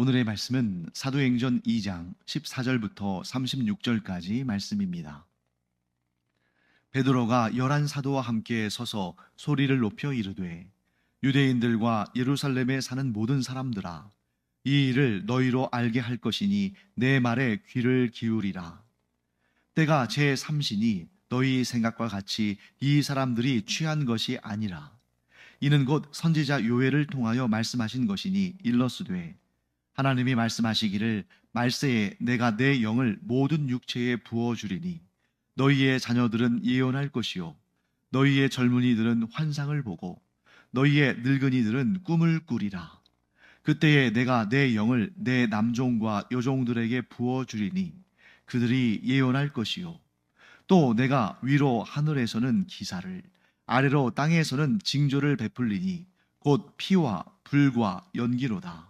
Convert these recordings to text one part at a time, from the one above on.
오늘의 말씀은 사도행전 2장 14절부터 36절까지 말씀입니다. 베드로가 열한 사도와 함께 서서 소리를 높여 이르되 유대인들과 예루살렘에 사는 모든 사람들아 이 일을 너희로 알게 할 것이니 내 말에 귀를 기울이라 때가 제 삼신이 너희 생각과 같이 이 사람들이 취한 것이 아니라 이는 곧 선지자 요엘을 통하여 말씀하신 것이니 일러스되 하나님이 말씀하시기를 말세에 내가 내 영을 모든 육체에 부어 주리니 너희의 자녀들은 예언할 것이요. 너희의 젊은이들은 환상을 보고 너희의 늙은이들은 꿈을 꾸리라. 그때에 내가 내 영을 내 남종과 여종들에게 부어 주리니 그들이 예언할 것이요. 또 내가 위로 하늘에서는 기사를 아래로 땅에서는 징조를 베풀리니 곧 피와 불과 연기로다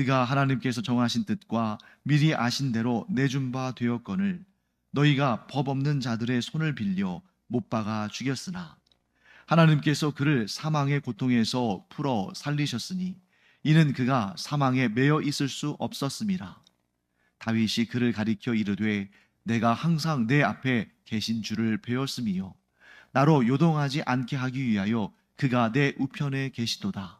그가 하나님께서 정하신 뜻과 미리 아신 대로 내준 바 되었거늘 너희가 법 없는 자들의 손을 빌려 못 박아 죽였으나 하나님께서 그를 사망의 고통에서 풀어 살리셨으니 이는 그가 사망에 매여 있을 수 없었음이라. 다윗이 그를 가리켜 이르되 내가 항상 내 앞에 계신 줄을 배웠음이요. 나로 요동하지 않게 하기 위하여 그가 내 우편에 계시도다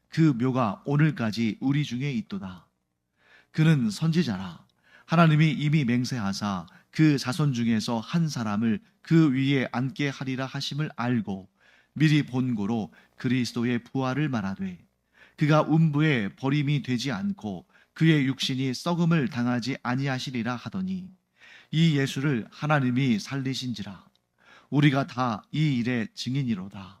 그 묘가 오늘까지 우리 중에 있도다. 그는 선지자라. 하나님이 이미 맹세하사 그 자손 중에서 한 사람을 그 위에 앉게 하리라 하심을 알고 미리 본고로 그리스도의 부활을 말하되 그가 음부에 버림이 되지 않고 그의 육신이 썩음을 당하지 아니하시리라 하더니 이 예수를 하나님이 살리신지라 우리가 다 이 일의 증인이로다.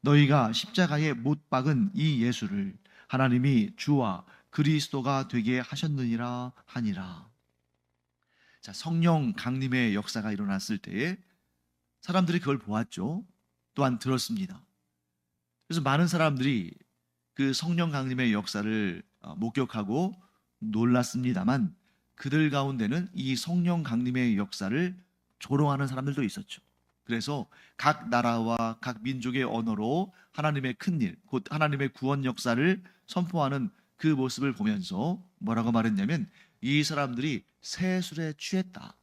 너희가 십자가에 못 박은 이 예수를 하나님이 주와 그리스도가 되게 하셨느니라 하니라. 자, 성령 강림의 역사가 일어났을 때에 사람들이 그걸 보았죠. 또한 들었습니다. 그래서 많은 사람들이 그 성령 강림의 역사를 어, 목격하고 놀랐습니다만 그들 가운데는 이 성령 강림의 역사를 조롱하는 사람들도 있었죠. 그래서 각 나라와 각 민족의 언어로 하나님의 큰 일, 곧 하나님의 구원 역사를 선포하는 그 모습을 보면서 뭐라고 말했냐면 이 사람들이 새 술에 취했다.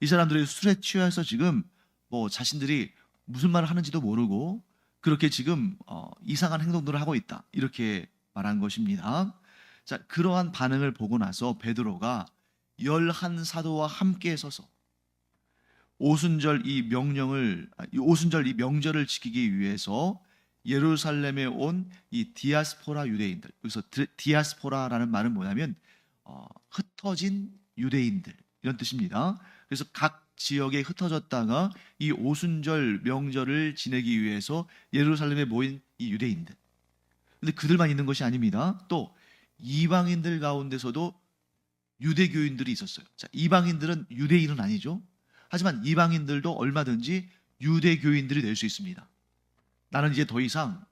이 사람들이 술에 취해서 지금 뭐 자신들이 무슨 말을 하는지도 모르고 그렇게 지금 어, 이상한 행동들을 하고 있다. 이렇게 말한 것입니다. 자, 그러한 반응을 보고 나서 베드로가 열한 사도와 함께 서서 오순절 이 명령을 아, 이 오순절 이 명절을 지키기 위해서 예루살렘에 온 이 디아스포라 유대인들 여기서 디아스포라라는 말은 뭐냐면 어, 흩어진 유대인들 이런 뜻입니다. 그래서 각 지역에 흩어졌다가 이 오순절 명절을 지내기 위해서 예루살렘에 모인 이 유대인들. 근데 그들만 있는 것이 아닙니다. 또 이방인들 가운데서도 유대교인들이 있었어요. 자, 이방인들은 유대인은 아니죠. 하지만 이방인들도 얼마든지 유대교인들이 될 수 있습니다. 나는 이제 더 이상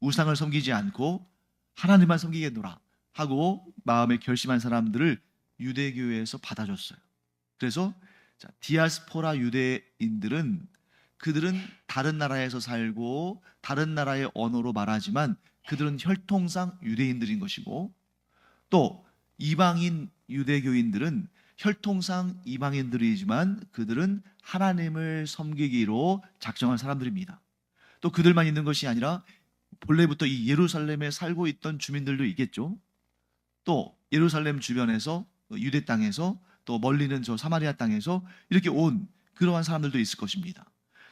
우상을 섬기지 않고 하나님만 섬기겠노라 하고 마음에 결심한 사람들을 유대교회에서 받아줬어요. 그래서 자, 디아스포라 유대인들은 그들은 다른 나라에서 살고 다른 나라의 언어로 말하지만 그들은 혈통상 유대인들인 것이고 또 이방인 유대교인들은 혈통상 이방인들이지만 그들은 하나님을 섬기기로 작정한 사람들입니다. 또 그들만 있는 것이 아니라 본래부터 이 예루살렘에 살고 있던 주민들도 있겠죠. 또 예루살렘 주변에서 유대 땅에서 또 멀리는 저 사마리아 땅에서 이렇게 온 그러한 사람들도 있을 것입니다.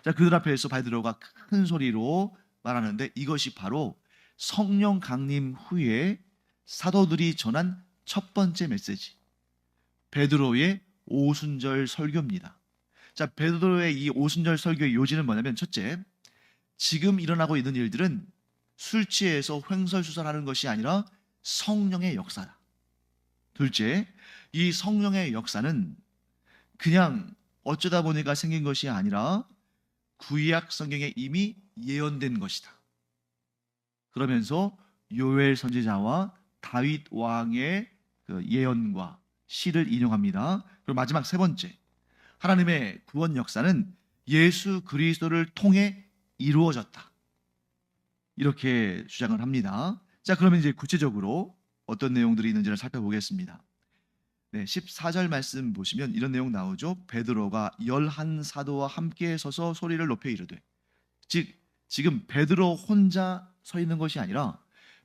자, 그들 앞에서 베드로가 큰 소리로 말하는데 이것이 바로 성령 강림 후에 사도들이 전한 첫 번째 메시지. 베드로의 오순절 설교입니다. 자, 베드로의 이 오순절 설교의 요지는 뭐냐면 첫째, 지금 일어나고 있는 일들은 술 취해서 횡설수설하는 것이 아니라 성령의 역사다. 둘째, 이 성령의 역사는 그냥 어쩌다 보니까 생긴 것이 아니라 구약 성경에 이미 예언된 것이다. 그러면서 요엘 선지자와 다윗 왕의 그 예언과 시를 인용합니다. 그리고 마지막 세 번째, 하나님의 구원 역사는 예수 그리스도를 통해 이루어졌다. 이렇게 주장을 합니다. 자, 그러면 이제 구체적으로 어떤 내용들이 있는지를 살펴보겠습니다. 네, 14절 말씀 보시면 이런 내용 나오죠. 베드로가 열한 사도와 함께 서서 소리를 높여 이르되 즉 지금 베드로 혼자 서 있는 것이 아니라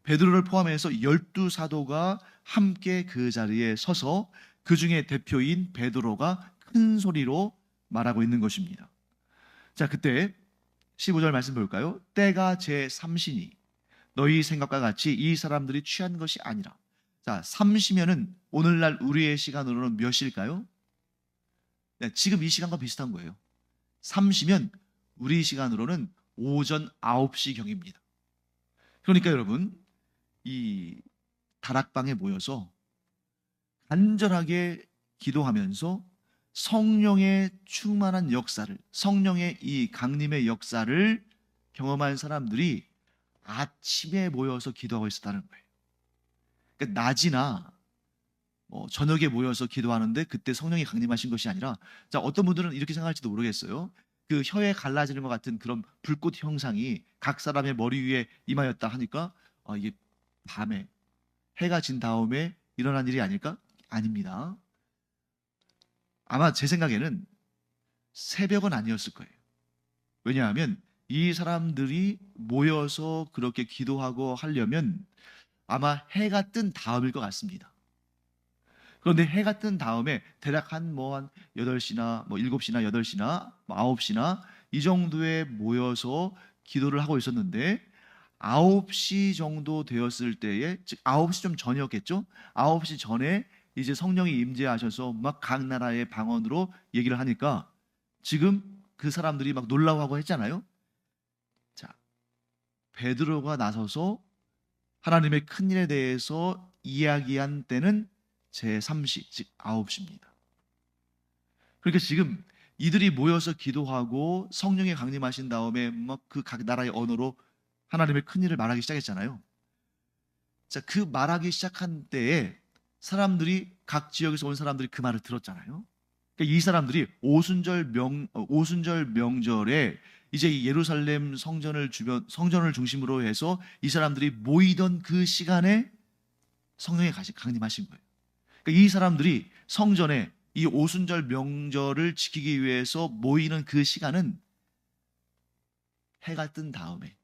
베드로를 포함해서 열두 사도가 함께 그 자리에 서서 그 중에 대표인 베드로가 큰 소리로 말하고 있는 것입니다. 자, 그때 15절 말씀 볼까요? 때가 제 삼시니 너희 생각과 같이 이 사람들이 취한 것이 아니라 자, 삼시면은 오늘날 우리의 시간으로는 몇 시일까요? 네, 지금 이 시간과 비슷한 거예요. 삼시면 우리 시간으로는 오전 9시 경입니다. 그러니까 여러분, 이 다락방에 모여서 간절하게 기도하면서 성령의 충만한 역사를, 성령의 이 강림의 역사를 경험한 사람들이 아침에 모여서 기도하고 있었다는 거예요. 그러니까 낮이나 뭐 저녁에 모여서 기도하는데 그때 성령이 강림하신 것이 아니라 자 어떤 분들은 이렇게 생각할지도 모르겠어요. 그 혀에 갈라지는 것 같은 그런 불꽃 형상이 각 사람의 머리 위에 임하였다 하니까 아, 이게 밤에 해가 진 다음에 일어난 일이 아닐까? 아닙니다. 아마 제 생각에는 새벽은 아니었을 거예요. 왜냐하면 이 사람들이 모여서 그렇게 기도하고 하려면 아마 해가 뜬 다음일 것 같습니다. 그런데 해가 뜬 다음에 대략 한 뭐한 8시나 뭐 7시나 8시나 뭐 9시나 이 정도에 모여서 기도를 하고 있었는데 9시 정도 되었을 때에 즉 9시 좀 전이었겠죠? 9시 전에 이제 성령이 임재하셔서 막 각 나라의 방언으로 얘기를 하니까 지금 그 사람들이 막 놀라워하고 했잖아요. 자, 베드로가 나서서 하나님의 큰 일에 대해서 이야기한 때는 제3시, 즉 9시입니다. 그러니까 지금 이들이 모여서 기도하고 성령이 강림하신 다음에 막 그 각 나라의 언어로 하나님의 큰 일을 말하기 시작했잖아요. 자, 그 말하기 시작한 때에 사람들이 각 지역에서 온 사람들이 그 말을 들었잖아요. 그러니까 이 사람들이 오순절 명 어, 오순절 명절에 이제 이 예루살렘 성전을 주변 성전을 중심으로 해서 이 사람들이 모이던 그 시간에 성령이 강림하신 거예요. 그러니까 이 사람들이 성전에 이 오순절 명절을 지키기 위해서 모이는 그 시간은 해가 뜬 다음에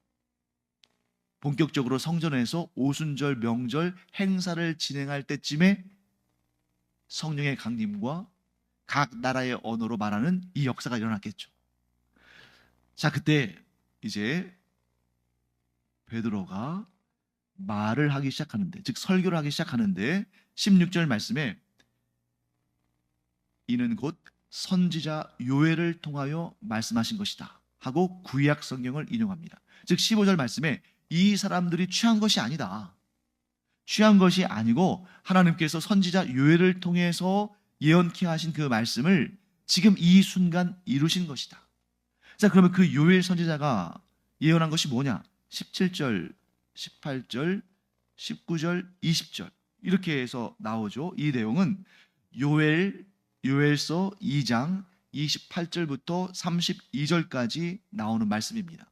본격적으로 성전에서 오순절 명절 행사를 진행할 때쯤에 성령의 강림과 각 나라의 언어로 말하는 이 역사가 일어났겠죠. 자, 그때 이제 베드로가 말을 하기 시작하는데, 즉 설교를 하기 시작하는데 16절 말씀에 이는 곧 선지자 요엘을 통하여 말씀하신 것이다 하고 구약 성경을 인용합니다. 즉 15절 말씀에 이 사람들이 취한 것이 아니다. 취한 것이 아니고 하나님께서 선지자 요엘을 통해서 예언케 하신 그 말씀을 지금 이 순간 이루신 것이다. 자, 그러면 그 요엘 선지자가 예언한 것이 뭐냐? 17절, 18절, 19절, 20절. 이렇게 해서 나오죠. 이 내용은 요엘 요엘서 2장 28절부터 32절까지 나오는 말씀입니다.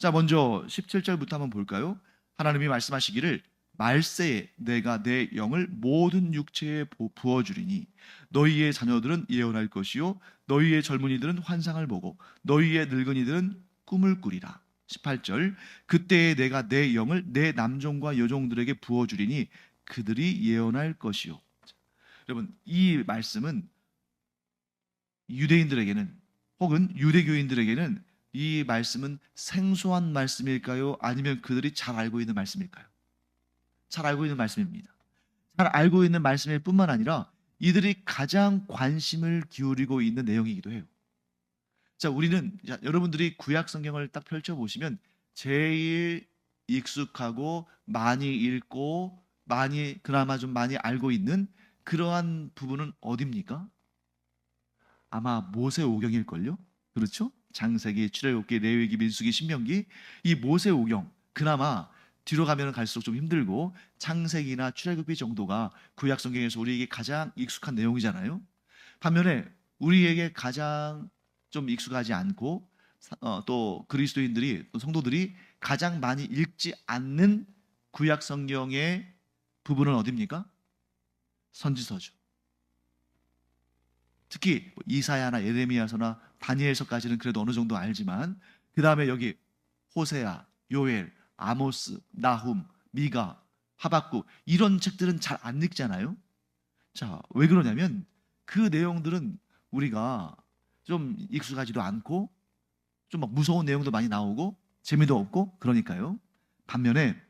자, 먼저 17절부터 한번 볼까요? 하나님이 말씀하시기를 말세에 내가 내 영을 모든 육체에 부- 부어 주리니 너희의 자녀들은 예언할 것이요 너희의 젊은이들은 환상을 보고 너희의 늙은이들은 꿈을 꾸리라. 18절 그때에 내가 내 영을 내 남종과 여종들에게 부어 주리니 그들이 예언할 것이요. 자, 여러분 이 말씀은 유대인들에게는 혹은 유대교인들에게는 이 말씀은 생소한 말씀일까요? 아니면 그들이 잘 알고 있는 말씀일까요? 잘 알고 있는 말씀입니다. 잘 알고 있는 말씀일 뿐만 아니라 이들이 가장 관심을 기울이고 있는 내용이기도 해요. 자, 우리는 자, 여러분들이 구약 성경을 딱 펼쳐 보시면 제일 익숙하고 많이 읽고 많이 그나마 좀 많이 알고 있는 그러한 부분은 어디입니까? 아마 모세오경일 걸요. 그렇죠? 장세기, 출애굽기, 레위기, 민수기, 신명기 이 모세 오경 그나마 뒤로 가면 갈수록 좀 힘들고 창세기나 출애굽기 정도가 구약 성경에서 우리에게 가장 익숙한 내용이잖아요. 반면에 우리에게 가장 좀 익숙하지 않고 사- 어, 또 그리스도인들이 또 성도들이 가장 많이 읽지 않는 구약 성경의 부분은 어디입니까? 선지서죠. 특히 뭐 이사야나 예레미야서나 다니엘서까지는 그래도 어느 정도 알지만 그 다음에 여기 호세아, 요엘, 아모스, 나훔, 미가, 하박국 이런 책들은 잘 안 읽잖아요. 자, 왜 그러냐면 그 내용들은 우리가 좀 익숙하지도 않고 좀 막 무서운 내용도 많이 나오고 재미도 없고 그러니까요. 반면에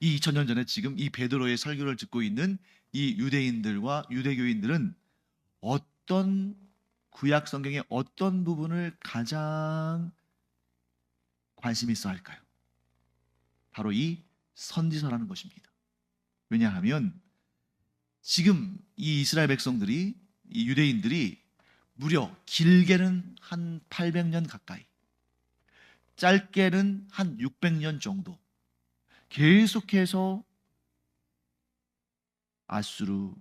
이 2000년 전에 지금 이 베드로의 설교를 듣고 있는 이 유대인들과 유대교인들은 어떤 구약 성경의 어떤 부분을 가장 관심 있어 할까요? 바로 이 선지서라는 것입니다. 왜냐하면 지금 이 이스라엘 백성들이 이 유대인들이 무려 길게는 한 800년 가까이 짧게는 한 600년 정도 계속해서 아수르,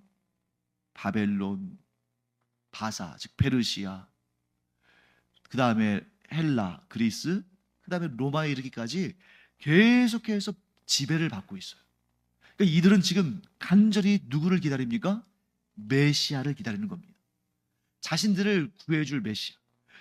바벨론, 바사, 즉 페르시아, 그 다음에 헬라, 그리스, 그 다음에 로마에 이르기까지 계속해서 지배를 받고 있어요. 그러니까 이들은 지금 간절히 누구를 기다립니까? 메시아를 기다리는 겁니다. 자신들을 구해줄 메시아.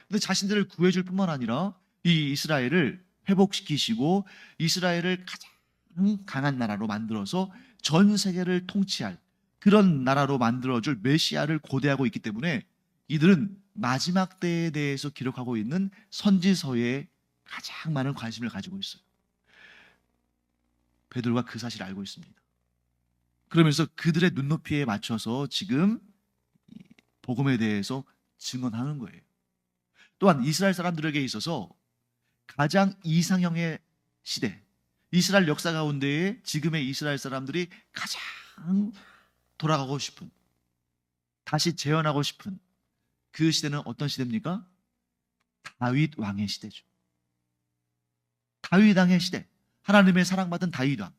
근데 자신들을 구해줄 뿐만 아니라 이 이스라엘을 회복시키시고 이스라엘을 가장 강한 나라로 만들어서 전 세계를 통치할 그런 나라로 만들어줄 메시아를 고대하고 있기 때문에 이들은 마지막 때에 대해서 기록하고 있는 선지서에 가장 많은 관심을 가지고 있어요. 베드로가 그 사실을 알고 있습니다. 그러면서 그들의 눈높이에 맞춰서 지금 이 복음에 대해서 증언하는 거예요. 또한 이스라엘 사람들에게 있어서 가장 이상형의 시대, 이스라엘 역사 가운데에 지금의 이스라엘 사람들이 가장 돌아가고 싶은, 다시 재현하고 싶은 그 시대는 어떤 시대입니까? 다윗 왕의 시대죠. 다윗 왕의 시대. 하나님의 사랑받은 다윗 왕.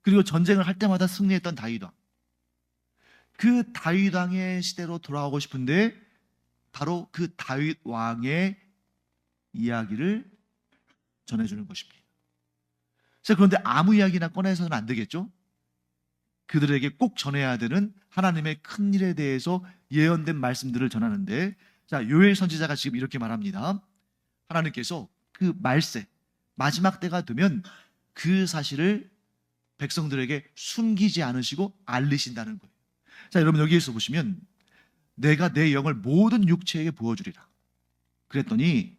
그리고 전쟁을 할 때마다 승리했던 다윗 왕. 그 다윗 왕의 시대로 돌아가고 싶은데 바로 그 다윗 왕의 이야기를 전해주는 것입니다. 자, 그런데 아무 이야기나 꺼내서는 안 되겠죠? 그들에게 꼭 전해야 되는 하나님의 큰 일에 대해서 예언된 말씀들을 전하는데, 자, 요엘 선지자가 지금 이렇게 말합니다. 하나님께서 그 말세, 마지막 때가 되면 그 사실을 백성들에게 숨기지 않으시고 알리신다는 거예요. 자, 여러분 여기에서 보시면 내가 내 영을 모든 육체에게 부어주리라. 그랬더니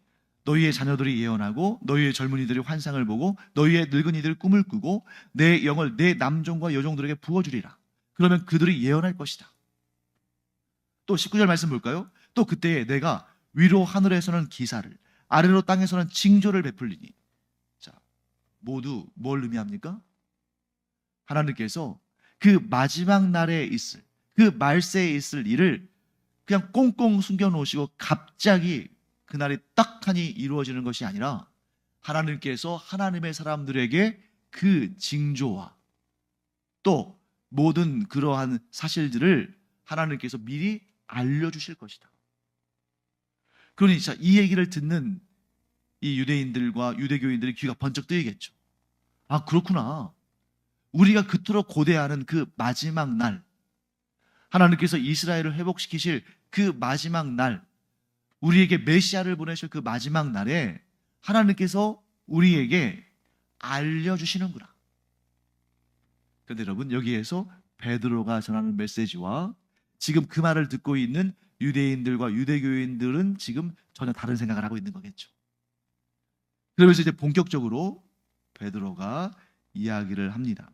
너희의 자녀들이 예언하고 너희의 젊은이들이 환상을 보고 너희의 늙은이들이 꿈을 꾸고 내 영을 내 남종과 여종들에게 부어주리라. 그러면 그들이 예언할 것이다. 또 19절 말씀 볼까요? 또 그때에 내가 위로 하늘에서는 기사를 아래로 땅에서는 징조를 베풀리니 자 모두 뭘 의미합니까? 하나님께서 그 마지막 날에 있을 그 말세에 있을 일을 그냥 꽁꽁 숨겨 놓으시고 갑자기 그날이 딱 하니 이루어지는 것이 아니라 하나님께서 하나님의 사람들에게 그 징조와 또 모든 그러한 사실들을 하나님께서 미리 알려주실 것이다. 그러니 이 얘기를 듣는 이 유대인들과 유대교인들의 귀가 번쩍 뜨이겠죠. 아, 그렇구나. 우리가 그토록 고대하는 그 마지막 날, 하나님께서 이스라엘을 회복시키실 그 마지막 날, 우리에게 메시아를 보내실 그 마지막 날에 하나님께서 우리에게 알려주시는구나. 그런데 여러분, 여기에서 베드로가 전하는 메시지와 지금 그 말을 듣고 있는 유대인들과 유대교인들은 지금 전혀 다른 생각을 하고 있는 거겠죠. 그러면서 이제 본격적으로 베드로가 이야기를 합니다.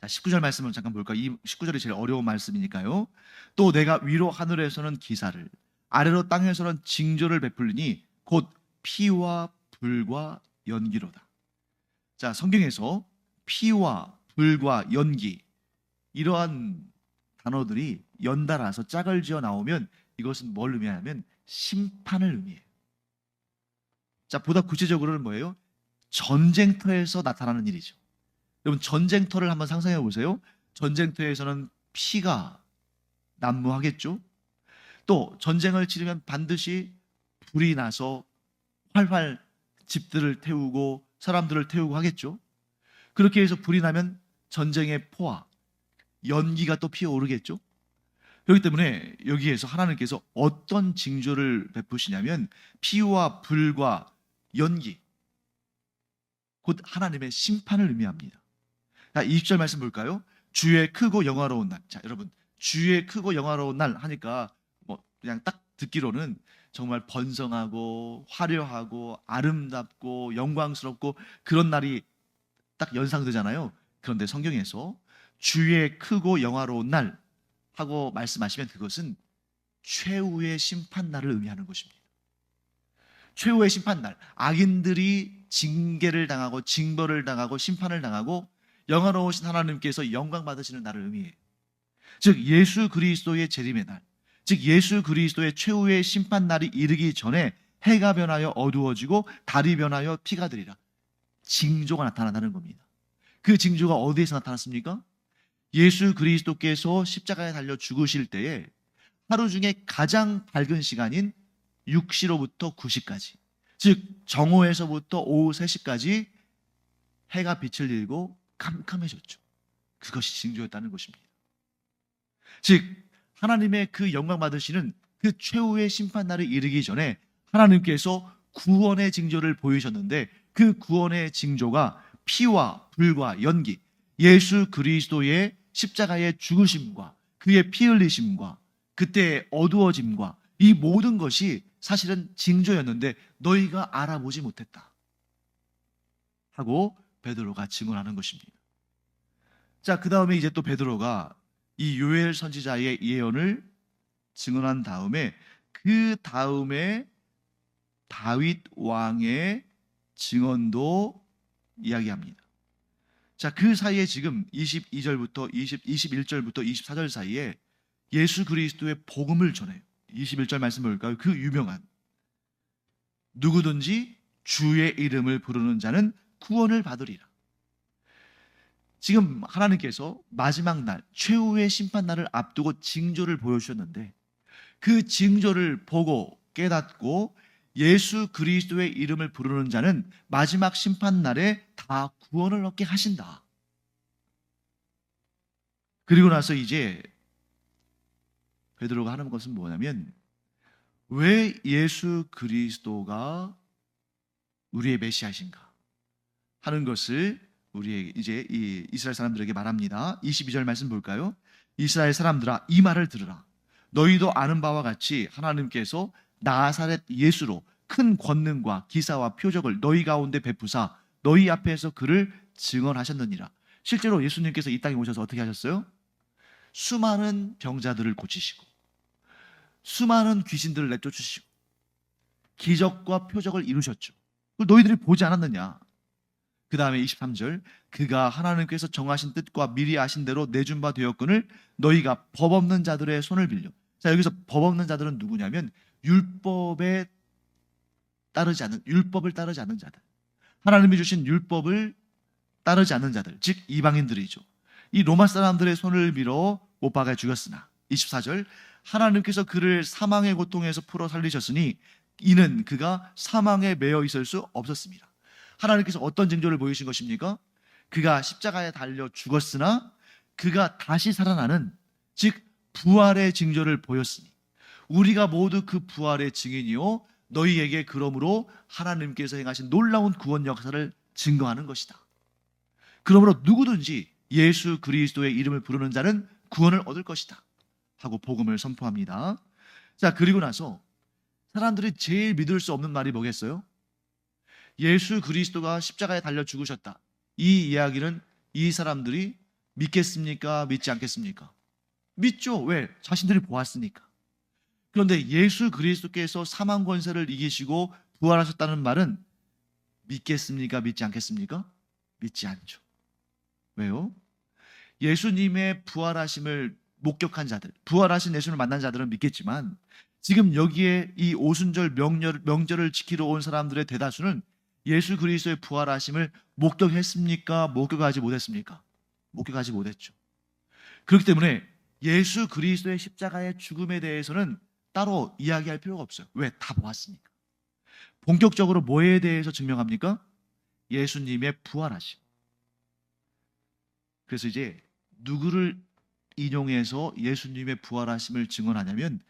자, 19절 말씀을 잠깐 볼까요? 이 19절이 제일 어려운 말씀이니까요. 또 내가 위로 하늘에서는 기사를, 아래로 땅에서는 징조를 베풀리니 곧 피와 불과 연기로다. 자, 성경에서 피와 불과 연기 이러한 단어들이 연달아서 짝을 지어 나오면 이것은 뭘 의미하냐면 심판을 의미해요. 자, 보다 구체적으로는 뭐예요? 전쟁터에서 나타나는 일이죠. 여러분 전쟁터를 한번 상상해 보세요. 전쟁터에서는 피가 난무하겠죠. 또 전쟁을 치르면 반드시 불이 나서 활활 집들을 태우고 사람들을 태우고 하겠죠. 그렇게 해서 불이 나면 전쟁의 포화, 연기가 또 피어오르겠죠. 그렇기 때문에 여기에서 하나님께서 어떤 징조를 베푸시냐면 피와 불과 연기, 곧 하나님의 심판을 의미합니다. 자, 20절 말씀 볼까요? 주의 크고 영화로운 날. 자, 여러분, 주의 크고 영화로운 날 하니까 뭐 그냥 딱 듣기로는 정말 번성하고 화려하고 아름답고 영광스럽고 그런 날이 딱 연상되잖아요. 그런데 성경에서 주의 크고 영화로운 날 하고 말씀하시면 그것은 최후의 심판 날을 의미하는 것입니다. 최후의 심판 날, 악인들이 징계를 당하고 징벌을 당하고 심판을 당하고 영화로우신 하나님께서 영광 받으시는 날을 의미해요. 즉 예수 그리스도의 재림의 날, 즉 예수 그리스도의 최후의 심판 날이 이르기 전에 해가 변하여 어두워지고 달이 변하여 피가 들이라 징조가 나타난다는 겁니다. 그 징조가 어디에서 나타났습니까? 예수 그리스도께서 십자가에 달려 죽으실 때에 하루 중에 가장 밝은 시간인 6시로부터 9시까지 즉 정오에서부터 오후 3시까지 해가 빛을 잃고 캄캄해졌죠. 그것이 징조였다는 것입니다. 즉 하나님의 그 영광 받으시는 그 최후의 심판 날을 이르기 전에 하나님께서 구원의 징조를 보이셨는데 그 구원의 징조가 피와 불과 연기, 예수 그리스도의 십자가의 죽으심과 그의 피 흘리심과 그때의 어두워짐과 이 모든 것이 사실은 징조였는데 너희가 알아보지 못했다. 하고 베드로가 증언하는 것입니다. 자, 그 다음에 이제 또 베드로가 이 요엘 선지자의 예언을 증언한 다음에 그 다음에 다윗 왕의 증언도 이야기합니다. 자, 그 사이에 지금 22절부터 20, 21절부터 24절 사이에 예수 그리스도의 복음을 전해요. 21절 말씀 볼까요? 그 유명한 누구든지 주의 이름을 부르는 자는 구원을 받으리라. 지금 하나님께서 마지막 날, 최후의 심판 날을 앞두고 징조를 보여주셨는데 그 징조를 보고 깨닫고 예수 그리스도의 이름을 부르는 자는 마지막 심판 날에 다 구원을 얻게 하신다. 그리고 나서 이제 베드로가 하는 것은 뭐냐면 왜 예수 그리스도가 우리의 메시아신가 하는 것을 우리에게 이제 이 이스라엘 사람들에게 말합니다. 22절 말씀 볼까요? 이스라엘 사람들아 이 말을 들으라. 너희도 아는 바와 같이 하나님께서 나사렛 예수로 큰 권능과 기사와 표적을 너희 가운데 베푸사 너희 앞에서 그를 증언하셨느니라. 실제로 예수님께서 이 땅에 오셔서 어떻게 하셨어요? 수많은 병자들을 고치시고 수많은 귀신들을 내쫓으시고 기적과 표적을 이루셨죠. 너희들이 보지 않았느냐? 그 다음에 23절 그가 하나님께서 정하신 뜻과 미리 아신 대로 내준 바 되었거늘 너희가 법 없는 자들의 손을 빌려. 자 여기서 법 없는 자들은 누구냐면 율법에 따르지 않는 율법을 따르지 않는 자들. 하나님이 주신 율법을 따르지 않는 자들 즉 이방인들이죠. 이 로마 사람들의 손을 빌어 못 박아 죽였으나. 24절 하나님께서 그를 사망의 고통에서 풀어 살리셨으니 이는 그가 사망에 매여 있을 수 없었습니다. 하나님께서 어떤 징조를 보이신 것입니까? 그가 십자가에 달려 죽었으나 그가 다시 살아나는 즉 부활의 징조를 보였으니 우리가 모두 그 부활의 증인이요 너희에게 그러므로 하나님께서 행하신 놀라운 구원 역사를 증거하는 것이다. 그러므로 누구든지 예수 그리스도의 이름을 부르는 자는 구원을 얻을 것이다. 하고 복음을 선포합니다. 자, 그리고 나서 사람들이 제일 믿을 수 없는 말이 뭐겠어요? 예수 그리스도가 십자가에 달려 죽으셨다. 이 이야기는 이 사람들이 믿겠습니까? 믿지 않겠습니까? 믿죠. 왜? 자신들이 보았으니까. 그런데 예수 그리스도께서 사망 권세를 이기시고 부활하셨다는 말은 믿겠습니까? 믿지 않겠습니까? 믿지 않죠. 왜요? 예수님의 부활하심을 목격한 자들, 부활하신 예수를 만난 자들은 믿겠지만 지금 여기에 이 오순절 명절, 명절을 지키러 온 사람들의 대다수는 예수 그리스도의 부활하심을 목격했습니까? 목격하지 못했습니까? 목격하지 못했죠. 그렇기 때문에 예수 그리스도의 십자가의 죽음에 대해서는 따로 이야기할 필요가 없어요. 왜? 다 보았으니까. 본격적으로 뭐에 대해서 증명합니까? 예수님의 부활하심. 그래서 이제 누구를 인용해서 예수님의 부활하심을 증언하냐면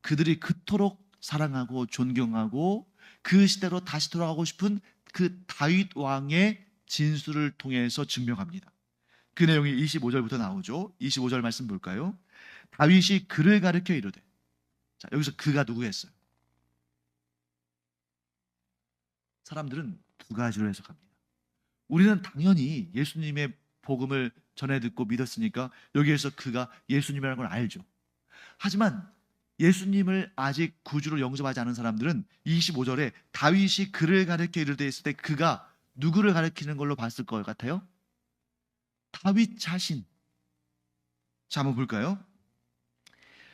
그들이 그토록 사랑하고 존경하고 그 시대로 다시 돌아가고 싶은 그 다윗 왕의 진술을 통해서 증명합니다. 그 내용이 25절부터 나오죠. 25절 말씀 볼까요? 다윗이 그를 가르쳐 이르되 자, 여기서 그가 누구였어요? 사람들은 두 가지로 해석합니다. 우리는 당연히 예수님의 복음을 전해 듣고 믿었으니까 여기에서 그가 예수님이라는 걸 알죠. 하지만 예수님을 아직 구주로 영접하지 않은 사람들은 25절에 다윗이 그를 가르쳐 이르되 했을 때 그가 누구를 가르치는 걸로 봤을 것 같아요? 다윗 자신. 자, 한번 볼까요?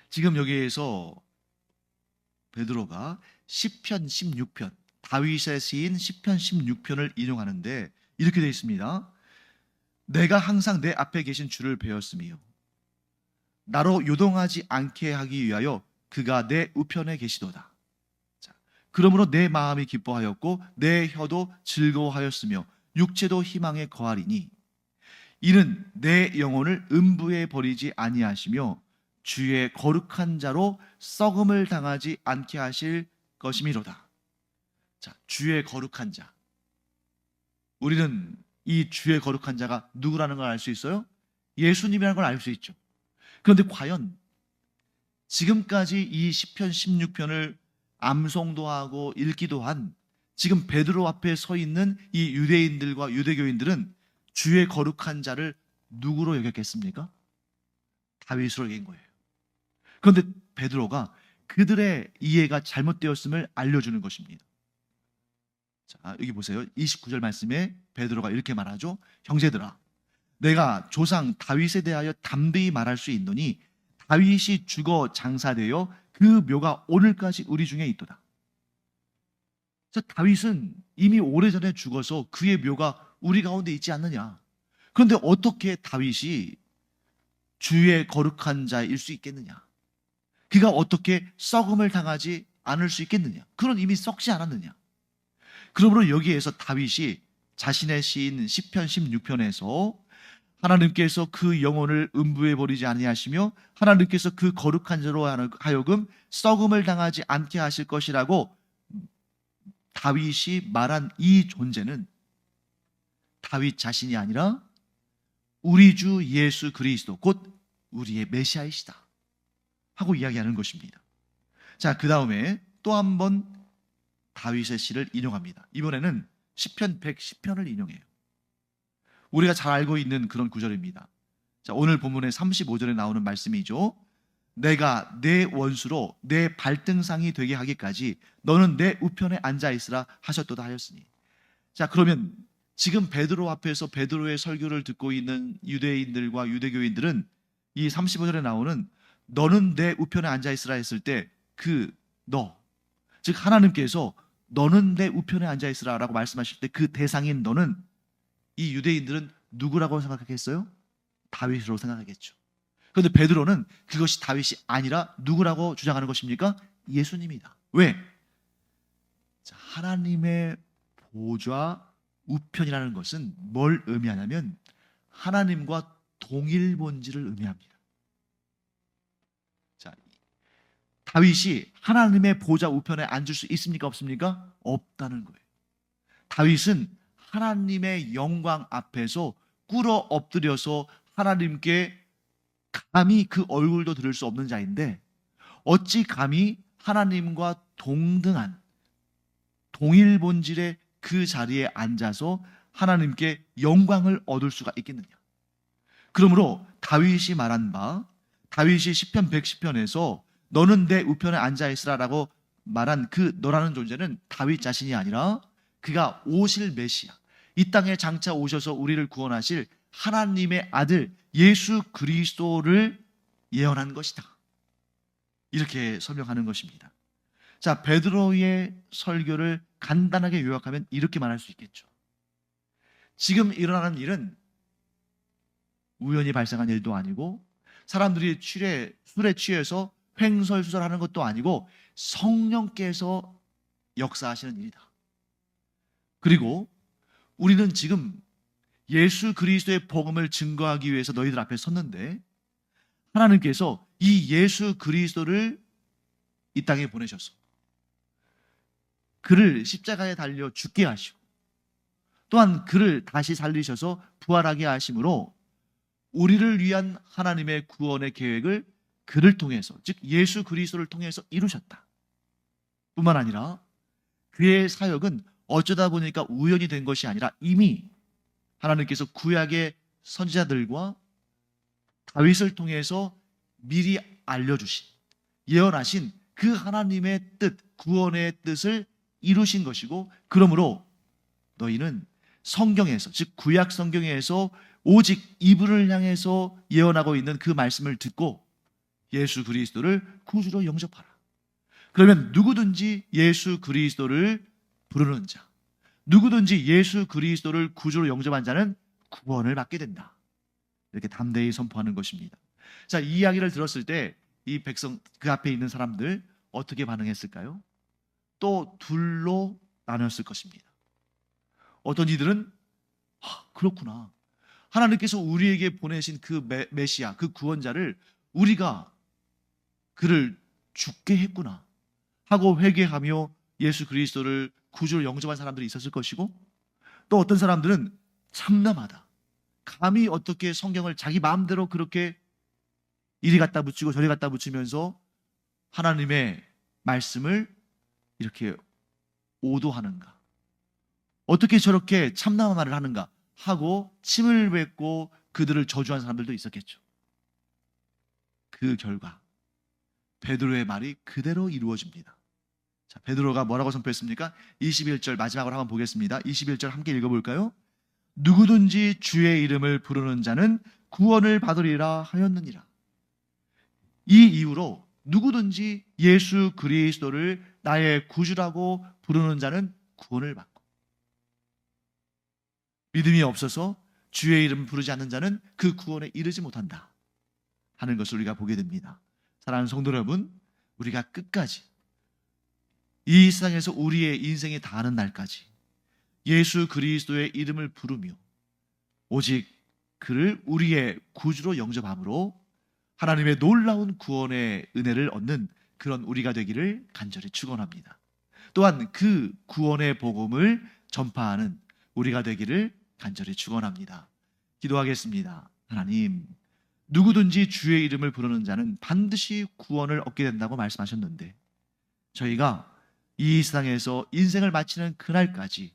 지금 여기에서 베드로가 10편 16편 다윗의 시인 10편 16편을 인용하는데 이렇게 되어 있습니다. 내가 항상 내 앞에 계신 주를 배웠으며 나로 요동하지 않게 하기 위하여 그가 내 우편에 계시도다. 자, 그러므로 내 마음이 기뻐하였고 내 혀도 즐거워하였으며 육체도 희망에 거하리니 이는 내 영혼을 음부에 버리지 아니하시며 주의 거룩한 자로 썩음을 당하지 않게 하실 것이미로다. 자, 주의 거룩한 자. 우리는 이 주의 거룩한 자가 누구라는 걸 알 수 있어요? 예수님이라는 걸 알 수 있죠. 그런데 과연 지금까지 이 10편 16편을 암송도 하고 읽기도 한 지금 베드로 앞에 서 있는 이 유대인들과 유대교인들은 주의 거룩한 자를 누구로 여겼겠습니까? 다윗으로 여긴 거예요. 그런데 베드로가 그들의 이해가 잘못되었음을 알려주는 것입니다. 자, 여기 보세요. 29절 말씀에 베드로가 이렇게 말하죠. 형제들아, 내가 조상 다윗에 대하여 담대히 말할 수 있노니 다윗이 죽어 장사되어 그 묘가 오늘까지 우리 중에 있도다. 자, 다윗은 이미 오래전에 죽어서 그의 묘가 우리 가운데 있지 않느냐. 그런데 어떻게 다윗이 주의 거룩한 자일 수 있겠느냐? 그가 어떻게 썩음을 당하지 않을 수 있겠느냐? 그런 이미 썩지 않았느냐? 그러므로 여기에서 다윗이 자신의 시인 10편 16편에서 하나님께서 그 영혼을 음부에 버리지 아니하시며 하나님께서 그 거룩한 자로 하여금 썩음을 당하지 않게 하실 것이라고 다윗이 말한 이 존재는 다윗 자신이 아니라 우리 주 예수 그리스도 곧 우리의 메시아이시다 하고 이야기하는 것입니다. 자, 그 다음에 또 한 번 다윗의 시를 인용합니다. 이번에는 시편 110편을 인용해요. 우리가 잘 알고 있는 그런 구절입니다. 자, 오늘 본문의 35절에 나오는 말씀이죠. 내가 내 원수로 내 발등상이 되게 하기까지 너는 내 우편에 앉아 있으라 하셨도다 하였으니. 자, 그러면 지금 베드로 앞에서 베드로의 설교를 듣고 있는 유대인들과 유대교인들은 이 35절에 나오는 너는 내 우편에 앉아 있으라 했을 때 그 너, 즉 하나님께서 너는 내 우편에 앉아 있으라라고 말씀하실 때 그 대상인 너는 이 유대인들은 누구라고 생각하겠어요? 다윗으로 생각하겠죠. 그런데 베드로는 그것이 다윗이 아니라 누구라고 주장하는 것입니까? 예수님이다. 왜? 자, 하나님의 보좌 우편이라는 것은 뭘 의미하냐면 하나님과 동일 본질을 의미합니다. 자, 다윗이 하나님의 보좌 우편에 앉을 수 있습니까? 없습니까? 없다는 거예요. 다윗은 하나님의 영광 앞에서 꿇어 엎드려서 하나님께 감히 그 얼굴도 들을 수 없는 자인데 어찌 감히 하나님과 동등한 동일 본질의 그 자리에 앉아서 하나님께 영광을 얻을 수가 있겠느냐. 그러므로 다윗이 말한 바 다윗이 시편 110편에서 너는 내 우편에 앉아 있으라라고 말한 그 너라는 존재는 다윗 자신이 아니라 그가 오실 메시아 이 땅에 장차 오셔서 우리를 구원하실 하나님의 아들 예수 그리스도를 예언한 것이다. 이렇게 설명하는 것입니다. 자, 베드로의 설교를 간단하게 요약하면 이렇게 말할 수 있겠죠. 지금 일어나는 일은 우연히 발생한 일도 아니고 사람들이 취해, 술에 취해서 횡설수설하는 것도 아니고 성령께서 역사하시는 일이다. 그리고 우리는 지금 예수 그리스도의 복음을 증거하기 위해서 너희들 앞에 섰는데 하나님께서 이 예수 그리스도를 이 땅에 보내셔서 그를 십자가에 달려 죽게 하시고 또한 그를 다시 살리셔서 부활하게 하심으로 우리를 위한 하나님의 구원의 계획을 그를 통해서 즉 예수 그리스도를 통해서 이루셨다. 뿐만 아니라 그의 사역은 어쩌다 보니까 우연이 된 것이 아니라 이미 하나님께서 구약의 선지자들과 다윗을 통해서 미리 알려주신 예언하신 그 하나님의 뜻, 구원의 뜻을 이루신 것이고 그러므로 너희는 성경에서 즉 구약 성경에서 오직 이분을 향해서 예언하고 있는 그 말씀을 듣고 예수 그리스도를 구주로 영접하라. 그러면 누구든지 예수 그리스도를 부르는 자, 누구든지 예수 그리스도를 구주로 영접한 자는 구원을 받게 된다. 이렇게 담대히 선포하는 것입니다. 자, 이 이야기를 들었을 때 이 백성 그 앞에 있는 사람들 어떻게 반응했을까요? 또 둘로 나눴을 것입니다. 어떤 이들은 아, 그렇구나. 하나님께서 우리에게 보내신 그 메, 메시아, 그 구원자를 우리가 그를 죽게 했구나 하고 회개하며 예수 그리스도를 구주로 영접한 사람들이 있었을 것이고 또 어떤 사람들은 참남하다. 감히 어떻게 성경을 자기 마음대로 그렇게 이리 갖다 붙이고 저리 갖다 붙이면서 하나님의 말씀을 이렇게 오도하는가? 어떻게 저렇게 참남한 말을 하는가? 하고 침을 뱉고 그들을 저주한 사람들도 있었겠죠. 그 결과 베드로의 말이 그대로 이루어집니다. 자, 베드로가 뭐라고 선포했습니까? 21절 마지막으로 한번 보겠습니다. 21절 함께 읽어볼까요? 누구든지 주의 이름을 부르는 자는 구원을 받으리라 하였느니라. 이 이후로 누구든지 예수 그리스도를 나의 구주라고 부르는 자는 구원을 받고 믿음이 없어서 주의 이름 부르지 않는 자는 그 구원에 이르지 못한다 하는 것을 우리가 보게 됩니다. 사랑하는 성도 여러분, 우리가 끝까지 이 세상에서 우리의 인생이 다하는 날까지 예수 그리스도의 이름을 부르며 오직 그를 우리의 구주로 영접함으로 하나님의 놀라운 구원의 은혜를 얻는 그런 우리가 되기를 간절히 축원합니다. 또한 그 구원의 복음을 전파하는 우리가 되기를 간절히 축원합니다. 기도하겠습니다. 하나님, 누구든지 주의 이름을 부르는 자는 반드시 구원을 얻게 된다고 말씀하셨는데 저희가 이 세상에서 인생을 마치는 그날까지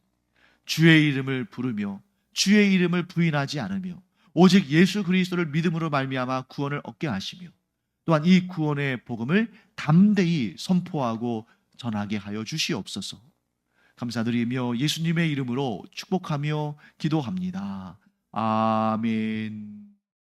주의 이름을 부르며 주의 이름을 부인하지 않으며 오직 예수 그리스도를 믿음으로 말미암아 구원을 얻게 하시며 또한 이 구원의 복음을 담대히 선포하고 전하게 하여 주시옵소서. 감사드리며 예수님의 이름으로 축복하며 기도합니다. 아멘.